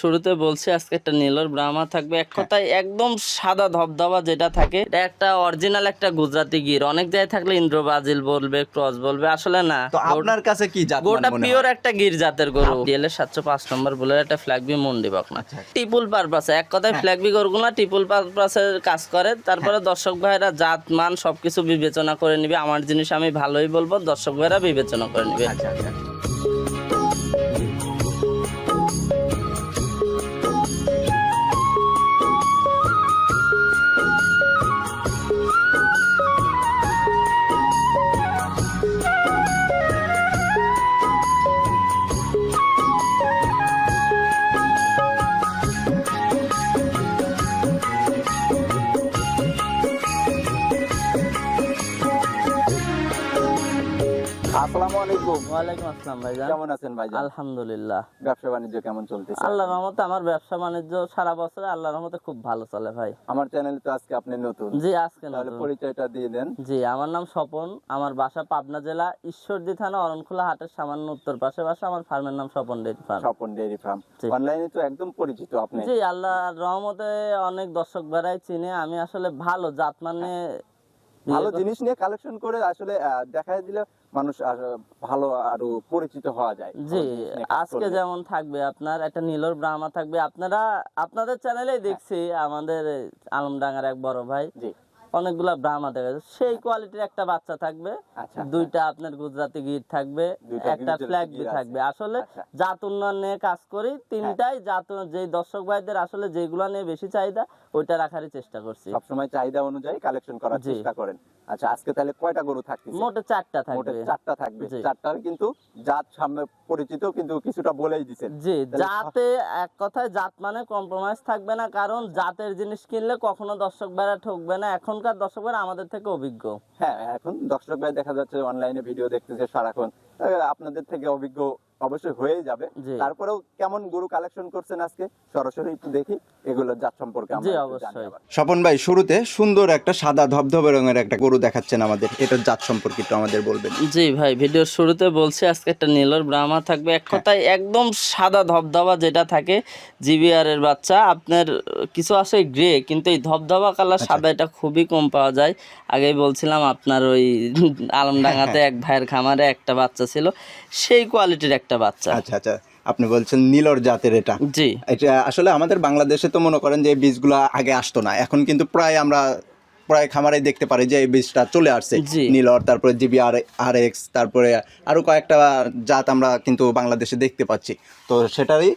শুরুতে বলছি আজকে একটা নীলর ব্রাহ্মা থাকবে। এক কথায় একদম সাদা ধবধবা যেটা থাকে এটা একটা অরিজিনাল একটা গুজরাটি গির। অনেক জায়গায় থাকলে ইন্দ্র ব্রাজিল বলবে ক্রস বলবে আসলে না। তো আপনার কাছে কি জাত গোটা মনে পিওর একটা গির জাতের গরু। সাতশো পাঁচ নম্বর বলে একটা ফ্ল্যাগবি মন্ডি বকনা। টিপুল পারপাসে এক কথায় ফ্ল্যাগবি গরুগুলা টিপুল পারপাসে কাজ করে। তারপরে দর্শক ভাইরা জাত মান সবকিছু বিবেচনা করে নিবে। আমার জিনিস আমি ভালোই বলব দর্শক ভাইরা বিবেচনা করে নিবে। আচ্ছা আচ্ছা। আলাইকুম। ওয়ালাইকুম আসসালাম ভাইজান। কেমন আছেন ভাইজান? আলহামদুলিল্লাহ। ব্যবসা বাণিজ্য কেমন চলতেছে? আল্লাহর রহমতে আমার ব্যবসা বাণিজ্য সারা বছরে আল্লাহর রহমতে খুব ভালো চলে ভাই। আমার চ্যানেলে তো আজকে আপনি নতুন। জি আজকে তাহলে পরিচয়টা দিয়ে দেন। জি আমার নাম স্বপন। আমার বাসা পাবনা জেলা ঈশ্বরদী থানা অরণখোলা হাটের সামান্য উত্তর পাশে বাসা। আমার ফার্মের নাম Swapan dairy farm Swapan dairy farm অনলাইনে তো একদম পরিচিত আপনি। জি আল্লাহর রহমতে অনেক দর্শক বেড়াই চিনে। আমি আসলে ভালো জাত মানে ভালো জিনিস নিয়ে কালেকশন করে আসলে দেখা দিলে মানুষ আর, ভালো আরও পরিচিত হওয়া যায়। জি আজকে যেমন থাকবে আপনার একটা নীলর ব্রাহ্মা থাকবে। আপনারা আপনাদের চ্যানেলেই দেখছি আমাদের আলমডাঙ্গার এক বড় ভাই। জি। অনেকগুলা ব্রাহ্মা দেখা যাচ্ছে। সেই কোয়ালিটির একটা বাচ্চা থাকবে। আচ্ছা। দুইটা আপনার গুজরাটি গির থাকবে। একটা ফ্ল্যাগ গির থাকবে। আসলে আচ্ছা। জাত উন্নয়ন নিয়ে কাজ করি। তিনটাই জাত যে দর্শক ভাইদের আসলে যেগুলো নিয়ে বেশি চাহিদা ওইটা রাখারই চেষ্টা করছি। সবসময় চাহিদা অনুযায়ী কালেকশন করার চেষ্টা করেন। আচ্ছা আজকে তাহলে কয়টা গরু থাকতেছে? মোটে চারটা মোটে থাকবে। চারটা থাকবে চারটার কিন্তু জাত সামনে পরিচিত কিন্তু কিছুটা বলেই দিছেন। জি জাতে এক কথায় জাত মানে কম্প্রোমাইজ থাকবে না কারণ জাতের জিনিস কিনলে কখনো দর্শক ভাইরা ঠকবে না। এখনকার দর্শক ভাইরা আমাদের থেকে অভিজ্ঞ। হ্যাঁ এখন দর্শক ভাই দেখা যাচ্ছে অনলাইনে ভিডিও দেখতেছে সারাক্ষণ। আপনাদের থেকে অভিজ্ঞ অবশ্যই হয়ে যাবে। তারপরেও কেমন গরু কালেকশন করছেন আজকে? সরাসরি একটু দেখি এগুলো জাত সম্পর্কে জি, অবশ্যই। স্বপন ভাই শুরুতে সুন্দর একটা সাদা ধবধবে রঙের একটা গরু দেখাচ্ছেন আমাদের। এটার জাত সম্পর্কে একটু আমাদের বলবেন। জি ভাই ভিডিওর শুরুতে বলছি আজকে একটা নীলর ব্রাহ্মা থাকবে। এক কথায় একদম সাদা ধবধবা যেটা থাকে জিবিআর এর বাচ্চা। আপনার কিছু আছে গ্রে কিন্তু এই ধবধবা কালার সাদা এটা খুবই কম পাওয়া যায়। আগেই বলছিলাম আপনার ওই আলমডাঙ্গাতে এক ভাইয়ের খামারে একটা বাচ্চা ছিল। সেই কোয়ালিটির একটা বাচ্চা আচ্ছা আচ্ছা। আপনি বলছেন নীলর জাতের এটা। জি। এটা আসলে আমাদের বাংলাদেশে তো মনে করেন যে এই বীজগুলো আগে আসতো না। এখন কিন্তু প্রায় আমরা প্রায় খামারে দেখতে পারি যে এই বীজটা চলে আসছে। নীলর তারপরে জিবি আর আর এক্স তারপরে আরও কয়েকটা জাত আমরা কিন্তু বাংলাদেশে দেখতে পাচ্ছি। তো সেটারই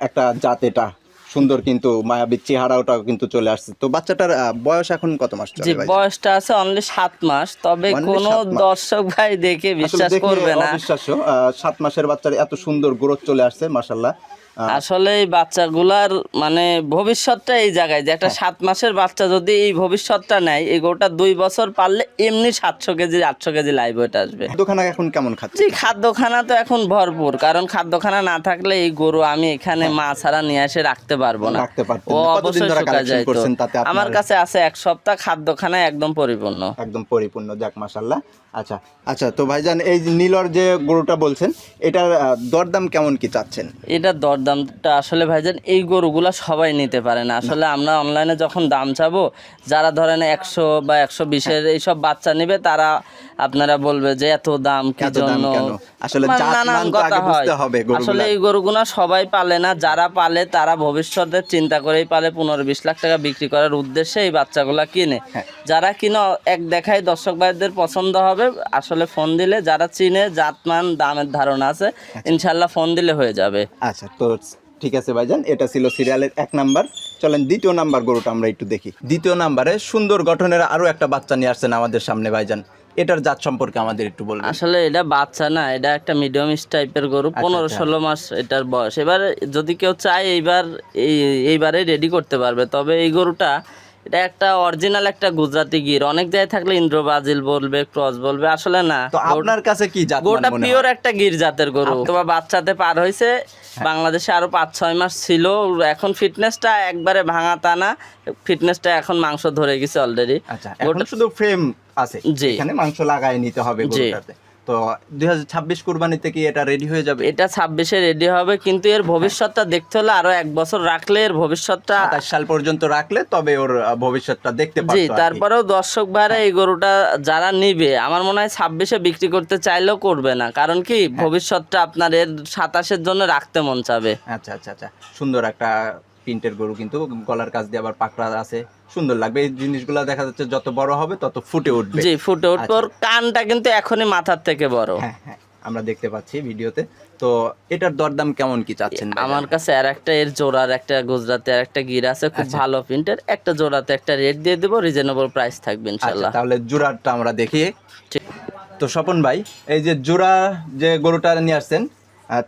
একটা জাত এটা। সুন্দর কিন্তু মায়াবী চেহারাটাও কিন্তু চলে আসছে। তো বাচ্চাটার বয়স এখন কত মাস চলে জি ভাই? বয়সটা আছে অনলি সাত মাস তবে কোন দর্শক ভাই দেখে বিশ্বাস করবে না। অবিশ্বাস্য আহ, সাত মাসের বাচ্চার এত সুন্দর গ্রোথ চলে আসছে মাসাল্লাহ আসলে এই বাচ্চাগুলার মানে ভবিষ্যৎটা এই জায়গায় যে একটা সাত মাসের বাচ্চা যদি এই ভবিষ্যৎটা নেয় এই গরুটা দুই বছর পারলে এমনি সাতশো কেজি আটশো কেজি লাইভ ওয়েট আসবে। দোকানে এখন কেমন খাচ্ছে? জি খাদ্যখানা তো এখন ভরপুর কারণ খাদ্যখানা না থাকলে এই গরু আমি এখানে মা ছাড়া নিয়ে এসে রাখতে পারব না। রাখতে পারতেন ও অবশ্যই collection যায় আমার কাছে আছে এক সপ্তাহ খাদ্যখানা একদম পরিপূর্ণ। একদম পরিপূর্ণ যাক মাসাল্লাহ আচ্ছা আচ্ছা তো ভাইজান এই নীলর যে গরুটা বলছেন এটার দরদাম কেমন কি চাচ্ছেন? এটা দরদামটা আসলে ভাইজান, এই গরুগুলো সবাই নিতে পারে না। আসলে আমরা অনলাইনে যখন দাম চাবো, যারা ধরেন একশো বা একশো বিশের এইসব বাচ্চা নেবে, তারা আপনারা বলবে যে এত দাম কি জন্য? আসলে মানে জাত নানান তো কথা আগে বুঝতে হয়। হবে গরুগুলার। আসলে এই গরুগুনা সবাই পালে না। যারা পালে তারা ভবিষ্যতে চিন্তা করেই পালে। পনেরো বিশ লাখ টাকা বিক্রি করার উদ্দেশ্যে এই বাচ্চাগুলা কিনে। হ্যাঁ। যারা কিনে এক দেখায় দর্শক ভাইদের পছন্দ হবে। আসলে ফোন দিলে যারা চিনে জাতমান দামের ধারণা আছে ইনশাল্লাহ ফোন দিলে হয়ে যাবে। আচ্ছা তো ঠিক আছে ভাইজান এটা ছিল সিরিয়ালের এক নাম্বার। চলেন দ্বিতীয় নাম্বার গরুটা আমরা একটু দেখি। দ্বিতীয় নাম্বারে সুন্দর গঠনের আরও একটা বাচ্চা নিয়ে আসছেন আমাদের সামনে ভাইজান। এটার জাত সম্পর্কে আমাদের একটু বলবেন। আসলে এটা বাচ্চা না এটা একটা মিডিয়াম টাইপের গরু পনেরো আচ্ছা। ষোলো মাস এটার বয়স। এবার যদি কেউ চায় এইবার এই এইবারে রেডি করতে পারবে। তবে এই গরুটা এটা একটা অরিজিনাল একটা গুজরাটি গির। অনেক জায়গায় থাকলে ইন্দ্র ব্রাজিল বলবে ক্রস বলবে আসলে না। তো আপনার কাছে কি জাত মান গোটা পিওর একটা গির জাতের গরু। তোমার বাচ্চাতে পার হয়েছে বাংলাদেশে আরও পাঁচ ছয় মাস ছিল। এখন ফিটনেসটা একবারে ভাঙা টানা। ফিটনেসটা এখন মাংস ধরে গেছে অলরেডি আচ্ছা এখন শুধু ফ্রেম আছে। এখানে মাংস লাগায় নিতে হবে। গরুটাতে। তো দুই হাজার ছাব্বিশ কুরবানিতে কি এটা রেডি হয়ে যাবে? এটা ছাব্বিশে রেডি হবে কিন্তু এর ভবিষ্যৎটা দেখতে হলে আরও এক বছর রাখলে এর ভবিষ্যৎটা সাতাশ সাল পর্যন্ত রাখলে তবে ওর ভবিষ্যৎটা দেখতে জি। তারপরেও দর্শক ভাইরা এই গরুটা যারা নিবে আমার মনে হয় ছাব্বিশে বিক্রি করতে চাইলেও করবে না। কারণ কি হ্যাঁ। ভবিষ্যৎটা আপনার এর সাতাশের জন্য রাখতে মন চাবে। আচ্ছা আচ্ছা আচ্ছা। সুন্দর একটা প্রিন্টের গরু কিন্তু গলার কাছ দিয়ে আবার পাকড়া আছে সুন্দর লাগবে। এই জিনিসগুলো দেখা যাচ্ছে যত বড় হবে তত ফুটে উঠবে। জি ফুটে উঠবে। আচ্ছা। কানটা কিন্তু এখনই মাথার থেকে বড়। হ্যাঁ হ্যাঁ আমরা দেখতে পাচ্ছি ভিডিওতে। তো এটার দরদাম কেমন কি চাচ্ছেন আমার কাছে আর একটা এর জোড়ার একটা গুজরাতে আর একটা গির আছে খুব আচ্ছা। ভালো প্রিন্টের। একটা জোড়াতে একটা রেট দিয়ে দেবো রিজনেবল প্রাইস থাকবে আচ্ছা ইনশাল্লাহ তাহলে জোড়াটা আমরা দেখি। ঠিক। তো স্বপন ভাই এই যে জোড়া যে গরুটা নিয়ে আসছেন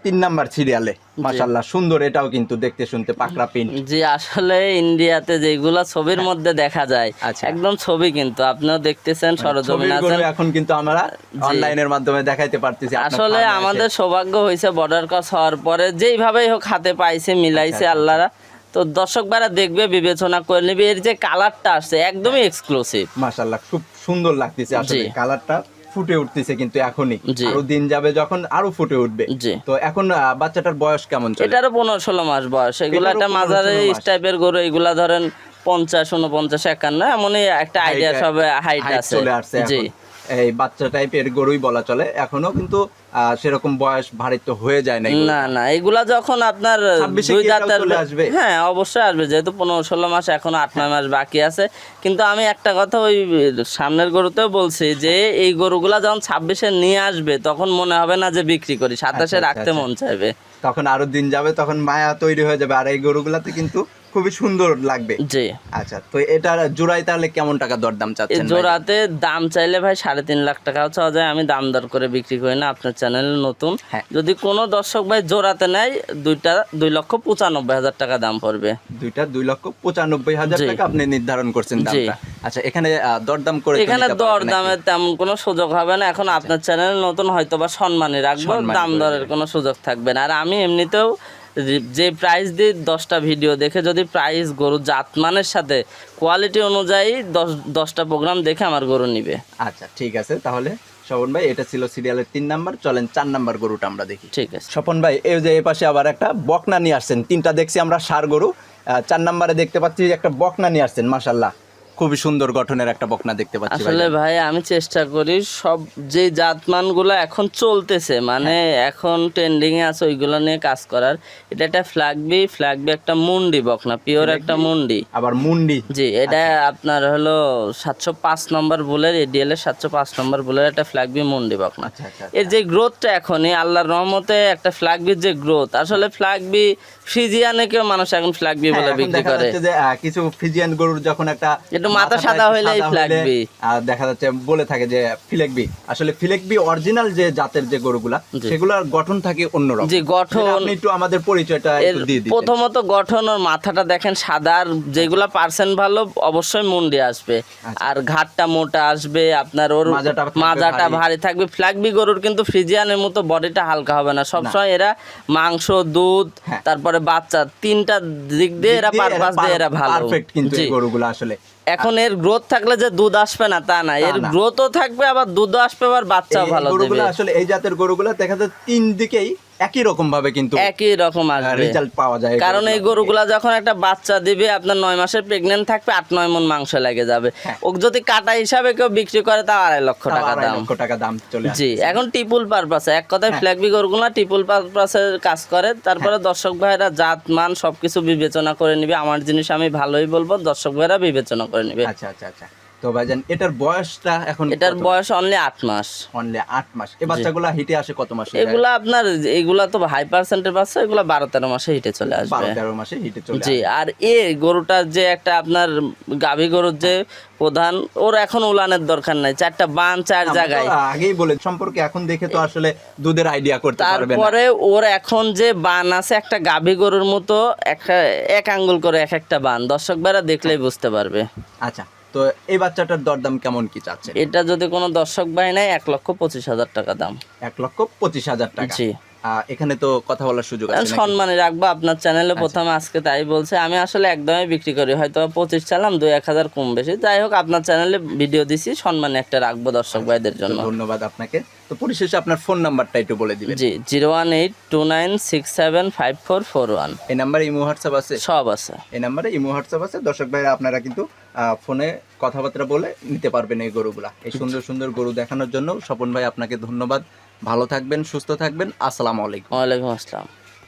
তিন নাম্বার সিরিয়ালে মাশাল্লাহ সুন্দর এটাও কিন্তু দেখতে শুনতে পাকড়া প্রিন্ট জি আসলে ইন্ডিয়াতে যেগুলা ছবির মধ্যে দেখা যায় আচ্ছা। একদম ছবি কিন্তু আপনিও দেখতেছেন সরজমিন আছেন এখন কিন্তু আমরা অনলাইনের মাধ্যমে দেখাইতে পারতেছি আসলে আমাদের সৌভাগ্য হয়েছে বর্ডার ক্রস হওয়ার পরে যেইভাবেই হোক হাতে পাইছে মিলাইছে আচ্ছা, আল্লাহরা। তো দর্শকবারা দেখবে বিবেচনা করে নেবে এর যে কালারটা আসছে একদমই এক্সক্লুসিভ এসে। মাশাল্লাহ খুব সুন্দর লাগতেছে আসলে কালারটা ফুটে উঠতেছে কিন্তু এখনই। আরও দিন যাবে যখন আরও ফুটে উঠবে। তো এখন বাচ্চাটার বয়স কেমন চলে? এটারও পনেরো ষোলো মাস বয়স। এগুলা একটা 15 মাঝারি 16 মাস। টাইপের গরু এগুলা ধরেন পঞ্চাশ উনপঞ্চাশ একান্ন এমনই একটা আইডিয়া সব হাইট আছে। চলে আসছে জি। এই বাচ্চা টাইপের গরুই বলা চলে। এখনও কিন্তু সেরকম বয়স ভারিত হয়ে যায় না না না এগুলা যখন আপনার দুই দাঁতের আসবে? হ্যাঁ অবশ্যই আসবে যেহেতু পনেরো ষোলো মাস এখন আট নয় মাস বাকি আছে। কিন্তু আমি একটা কথা ওই সামনের গরুতেও বলছি যে এই গরুগুলা যখন ছাব্বিশে নিয়ে আসবে তখন মনে হবে না যে বিক্রি করি সাতাশে আচ্ছা, রাখতে আচ্ছা। মন চাইবে। তখন আরও দিন যাবে তখন মায়া তৈরি হয়ে যাবে। আর এই গরুগুলাতে কিন্তু খুবই সুন্দর লাগবে। জি। আচ্ছা তো এটার জোড়াই তাহলে কেমন টাকা দরদাম চাচ্ছেন? জোড়াতে দাম চাইলে ভাই সাড়ে তিন লাখ টাকাও চাওয়া যায়। আমি দাম দর করে বিক্রি করি না আপনার চ্যানেল নতুন। হ্যাঁ। যদি কোনো দর্শক ভাই জোড়াতে নেয় দুইটা দুই লক্ষ পঁচানব্বই হাজার টাকা দাম পড়বে। দুইটা দুই লক্ষ পঁচানব্বই হাজার। টাকা আপনি নির্ধারণ করছেন জি। দামটা। আচ্ছা এখানে দরদাম করে এখানে নিতে দর পারবেন দামের তেমন কোনো সুযোগ হবে না। এখন আপনার চ্যানেল নতুন হয়তো বা সম্মানই রাখব দাম দরের কোনো সুযোগ থাকবে না। আর আমি এমনিতেও যে- প্রাইস দিই দশটা ভিডিও দেখে যদি প্রাইস গরু জাতমানের সাথে কোয়ালিটি অনুযায়ী দশ দশটা প্রোগ্রাম দেখে আমার গরু নিবে। আচ্ছা ঠিক আছে। তাহলে স্বপন ভাই এটা ছিল সিরিয়ালের তিন নাম্বার চলেন চার নাম্বার গরুটা আমরা দেখি। ঠিক আছে। স্বপন ভাই এই যে এই পাশে আবার একটা বকনা নিয়ে আসছেন। তিনটা দেখছি আমরা সার গরু। চার নাম্বারে দেখতে পাচ্ছি একটা বকনা নিয়ে আসছেন মাশাল্লাহ খুবই সুন্দর গঠনের একটা বকনা দেখতে পাচ্ছি আসলে ভাই আমি চেষ্টা করি সব যে জাতমানগুলো এখন চলতেছে মানে এখন ট্রেন্ডিং এ আছে ওইগুলো নিয়ে কাজ করার। এটা একটা ফ্ল্যাগবি ফ্ল্যাগবি একটা মুন্ডি বকনা পিওর একটা মুন্ডি। আবার মুন্ডি। জি এটা আপনার হলো সাতশো পাঁচ নম্বর বুলের এডিএল এর সাতশো পাঁচ নম্বর বুলের একটা ফ্ল্যাগবি মুন্ডি বকনা। আচ্ছা আচ্ছা এর যে গ্রোথটা এখনই আল্লাহর রহমতে একটা ফ্ল্যাগবির যে গ্রোথ আসলে ফ্ল্যাগবি মানুষ এখন ফ্ল্যাগবি হ্যাঁ, বলে বিক্রি করে। কিছু ফিজিয়ান গরুর যখন একটা একটু মাথা সাদা হইলে। আহ, দেখা যাচ্ছে বলে থাকে যে ফিলেকবি আসলে ফিলেকবি অরিজিনাল যে জাতের যে গরুগুলা সেগুলোর গঠন থাকে অন্যরকম। জি গঠন আপনি একটু আমাদের পরিচয়টা একটু দিয়ে দিন প্রথমত গঠন ওর মাথাটা দেখেন সাদা আর যেগুলা পার্সেন্ট ভালো অবশ্যই মুন্ডি আসবে। আর ঘাটটা মোটা আসবে আপনার ওর আচ্ছা। মাজাটা ভারী। থাকবে। ফ্ল্যাগবি গরুর কিন্তু ফ্রিজিয়ানের মতো বডিটা হালকা হবে না। সবসময় এরা মাংস দুধ হ্যাঁ। তারপরে বাচ্চা তিনটা দিক দিয়ে এরা পারপাস দিয়ে এরা ভালো। পারফেক্ট কিন্তু এই গরুগুলো আসলে। এখন এর গ্রোথ থাকলে যে দুধ আসবে না তা না। এর। গ্রোথও থাকবে আবার দুধও আসবে আবার বাচ্চাও ভালো গরুগুলো আসলে এই জাতের গরুগুলো দেখা যায় তিন দিকেই একই রকম ভাবে কিন্তু একই রকম আসবে। রেজাল্ট পাওয়া যায় কারণ এই গরুগুলা যখন একটা বাচ্চা দিবে আপনার নয় মাসের প্রেগনেন্ট থাকবে আট নয় মন মাংস লেগে যাবে। হ্যাঁ। ও যদি কাটা হিসাবে কেউ বিক্রি করে তাও আড়াই লক্ষ টাকা দাম। লক্ষ টাকা দাম চলে জি এখন টিপুল পারপাসে এক কথায় হ্যাঁ। ফ্ল্যাগবি গরুগুলা টিপুল পারপাসের কাজ করে। তারপরে দর্শক ভাইরা জাত মান সবকিছু বিবেচনা করে নিবে। আমার জিনিস আমি ভালোই বলব দর্শক ভাইরা বিবেচনা করে নিবে। আচ্ছা আচ্ছা আচ্ছা। তো ভাইজান এটার বয়সটা এখন এটার বয়স অনলি আট মাস। অনলি আট মাস। এই বাচ্চাগুলা হিটে আসে কত মাসে এগুলা আপনার এগুলা তো হাই পার্সেন্টের বাচ্চা এগুলা বারো তেরো মাসে হিটে চলে বারো তেরো মাসে হিটে চলে জি আর এ গরুটার যে একটা আপনার গাভী গরুর যে প্রধান ওর এখন উলানের দরকার নাই। চারটা বান চার জায়গায়। আগেই বলে সম্পর্কে এখন দেখে তো আসলে দুধের আইডিয়া করতে পারবে তারপরে ওর এখন যে বান আছে একটা গাভী গরুর মতো একটা এক আঙ্গুল করে এক একটা বান। দর্শক ভাইরা দেখলেই বুঝতে পারবে। আচ্ছা তো এই বাচ্চাটার দরদাম কেমন কি চাচ্ছে এটা যদি কোনো দর্শক ভাই নেয় এক লক্ষ পঁচিশ হাজার টাকা দাম। এক লক্ষ পঁচিশ হাজার টাকা। জি। এখানে তো কথা বলার সুযোগ আছে সম্মানে রাখব আপনার চ্যানেলে আচ্ছা। প্রথমে আজকে তাই বলছে আমি আসলে একদমই বিক্রি করি হয়তো পঁচিশ চালাম দুই এক হাজার কম বেশি। যাই হোক আপনার চ্যানেলে ভিডিও দিছি সম্মানে একটা রাখব দর্শক ভাইদের জন্য। ধন্যবাদ আপনাকে। তো পরিশেষে আপনার ফোন নাম্বারটা একটু বলে দিবেন। জি zero one eight two nine six seven five four four one. এই নাম্বারে ইমো হোয়াটসঅ্যাপ আছে? সব আছে। এই নাম্বারে ইমো হোয়াটসঅ্যাপ আছে। দর্শক ভাইরা আপনারা কিন্তু ফোনে কথাবার্তা বলে নিতে পারবেন এই গরুগুলা। এই সুন্দর সুন্দর গরু দেখানোর জন্য স্বপন ভাই আপনাকে ধন্যবাদ। ভালো থাকবেন, সুস্থ থাকবেন। আসসালামু আলাইকুম। ওয়ালাইকুম আসসালাম।